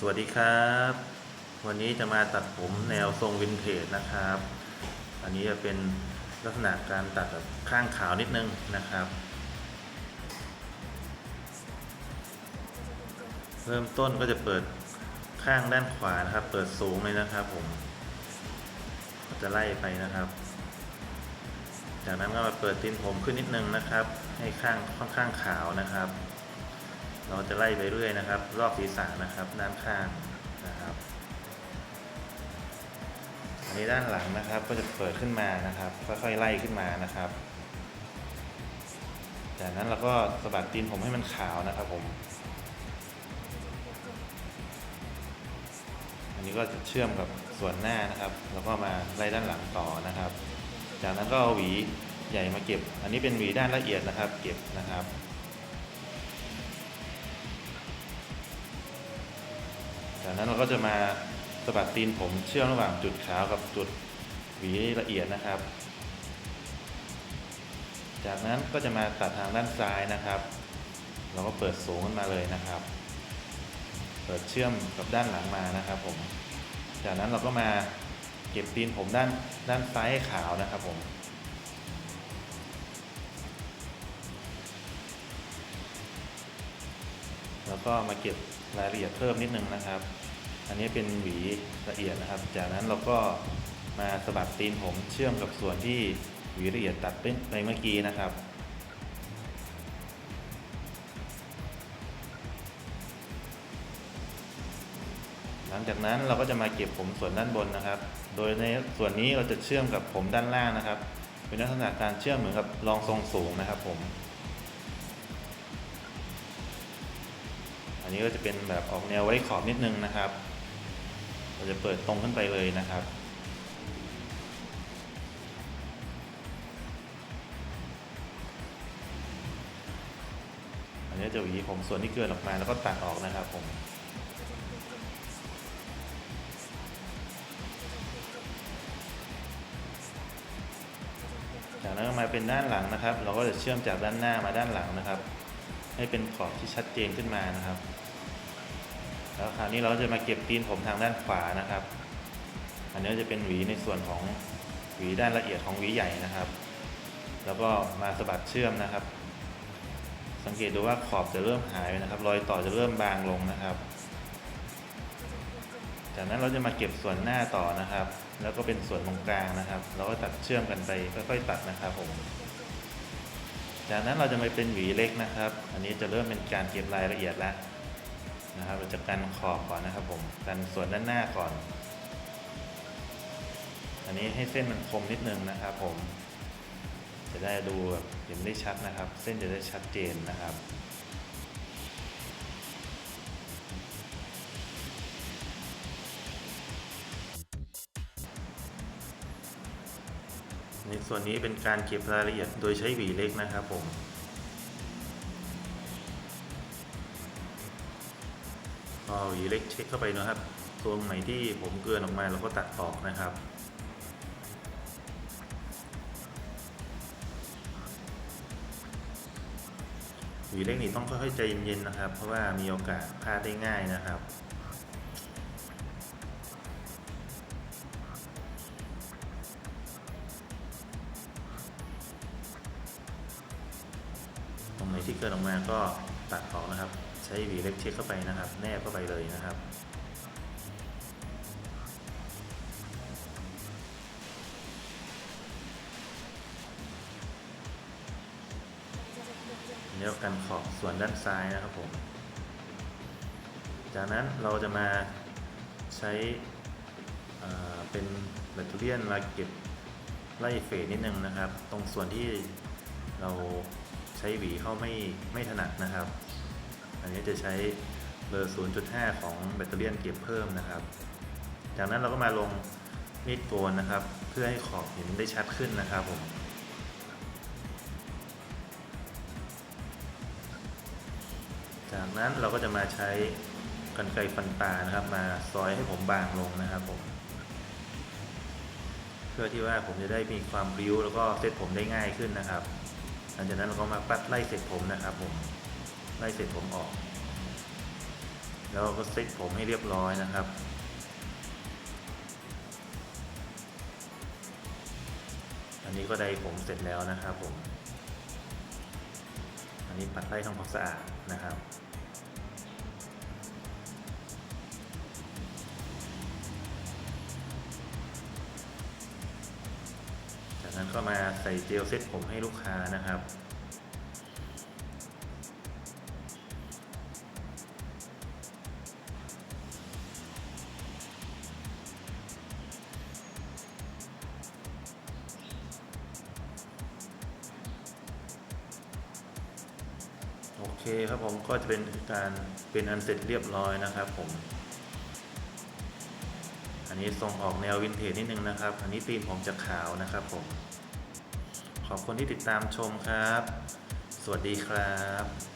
สวัสดีครับ วันนี้จะมาตัดผมแนวทรงวินเทจนะครับ อันนี้จะเป็นลักษณะการตัดแบบข้างขาวนิดนึงนะครับ เริ่มต้นก็จะเปิดข้างด้านขวานะครับ เปิดสูงเลยนะครับผมจะไล่ไปนะครับ จากนั้นก็มาเปิดตีนผมขึ้นนิดนึงนะครับ ให้ข้างค่อนข้างขาวนะครับ เราจะไล่ไปเรื่อยนะครับ รอบศีรษะนะครับด้านข้างนะครับ อันนี้ด้านหลังนะครับก็จะเปิดขึ้นมานะครับ ค่อยๆไล่ขึ้นมานะครับ จากนั้นเราก็สะบัดตีนผมให้มันขาวนะครับผมอันนี้ก็จะเชื่อมกับส่วนหน้านะครับ แล้วก็มาไล่ด้านหลังต่อนะครับ จากนั้นก็เอาหวีใหญ่มาเก็บ อันนี้เป็นหวีด้านละเอียดนะครับ เก็บนะครับ จากนั้นเราก็จะมาสะบัดตีนผมเชื่อมระหว่างจุดขาวกับจุดหวีละเอียดนะครับ จากนั้นก็จะมาตัดทางด้านซ้ายนะครับ เราก็เปิดสูงขึ้นมาเลยนะครับ เปิดเชื่อมกับด้านหลังมานะครับผม จากนั้นเราก็มาเก็บตีนผมด้านด้านซ้ายให้ขาวนะครับผมแล้วก็มาเก็บรายละเอียดเพิ่มนิดนึงนะครับ อันนี้เป็นหวีละเอียดนะครับ จากนั้นเราก็มาสะบัดตีนผมเชื่อมกับส่วนที่หวีละเอียดตัดไปเมื่อกี้นะครับ หลังจากนั้นเราก็จะมาเก็บผมส่วนด้านบนนะครับ โดยในส่วนนี้เราจะเชื่อมกับผมด้านล่างนะครับ เป็นลักษณะการเชื่อมเหมือนกับรองทรงสูงนะครับผม อันนี้ก็จะเป็นแบบออกแนวไว้ขอบนิดนึงนะครับ จะเปิดตรงขึ้นไปเลยนะครับ อันนี้จะหวีผมส่วนที่เกินออกมาแล้วก็ตัดออกนะครับผมจากนั้นมาเป็นด้านหลังนะครับ เราก็จะเชื่อมจากด้านหน้ามาด้านหลังนะครับ ให้เป็นขอบที่ชัดเจนขึ้นมานะครับ แล้วคราวนี้เราจะมาเก็บตีนผมทางด้านขวานะครับ อันนี้จะเป็นหวีในส่วนของหวีด้านละเอียดของหวีใหญ่นะครับ แล้วก็มาสะบัดเชื่อมนะครับ สังเกตดูว่าขอบจะเริ่มหายไปนะครับ รอยต่อจะเริ่มบางลงนะครับจากนั้นเราจะมาเก็บส่วนหน้าต่อนะครับ แล้วก็เป็นส่วนตรงกลางนะครับ เราก็ตัดเชื่อมกันไปค่อยๆตัดนะครับผม จากนั้นเราจะมาเป็นหวีเล็กนะครับ อันนี้จะเริ่มเป็นการเก็บรายละเอียดแล้ว นะครับเราจะกันขอบก่อนนะครับผมกันส่วนด้านหน้าก่อน อันนี้ให้เส้นมันคมนิดนึงนะครับผม จะได้ดูแบบเห็นได้ชัดนะครับ เส้นจะได้ชัดเจนนะครับในส่วนนี้เป็นการเก็บรายละเอียดโดยใช้หวีเล็กนะครับผม พอหวีเล็กเช็คเข้าไปนะครับ ตรงไหนที่ผมเกินออกมาเราก็ตัดออกนะครับหวีเล็กนี่ต้องค่อยๆใจเย็นๆนะครับ เพราะว่ามีโอกาสพลาดได้ง่ายนะครับตรงไหนที่เกินออกมาก็ตัดออกนะครับ ใช้หวีเล็กเช็คเข้าไปนะครับ แนบเข้าไปเลยนะครับเนี้ยกันขอบส่วนด้านซ้ายนะครับผม จากนั้นเราจะมาใช้เป็นแบตเตอรี่นมาเก็บไล่เฟดนิดนึงนะครับ ตรงส่วนที่เราใช้หวีเข้าไม่ไม่ถนัดนะครับ อันนี้จะใช้เบอร์ 0.5 ของแบตเตอรี่เก็บเพิ่มนะครับ จากนั้นเราก็มาลงมีดโกนนะครับ เพื่อให้ขอบห็นได้ชัดขึ้นนะครับผมจากนั้นเราก็จะมาใช้กรรไกรฟันปลานะครับ มาซอยให้ผมบางลงนะครับผม เพื่อที่ว่าผมจะได้มีความริ้วแล้วก็เซตผมได้ง่ายขึ้นนะครับ หลังจากนั้นเราก็มาปัดไล่เสร็จผมนะครับผม ไล่เสร็จผมออก แล้วก็เซ็ตผมให้เรียบร้อยนะครับอันนี้ก็ได้ผมเสร็จแล้วนะครับผม อันนี้ปัดไล่ทำความสะอาดนะครับ จากนั้นก็มาใส่เจลเซ็ตผมให้ลูกค้านะครับ โอเคครับผมก็จะเป็นการเป็นอันเสร็จเรียบร้อยนะครับผม อันนี้ทรงออกแนววินเทจนิดนึงนะครับ อันนี้ธีมผมจะขาวนะครับผม ขอบคุณที่ติดตามชมครับ สวัสดีครับ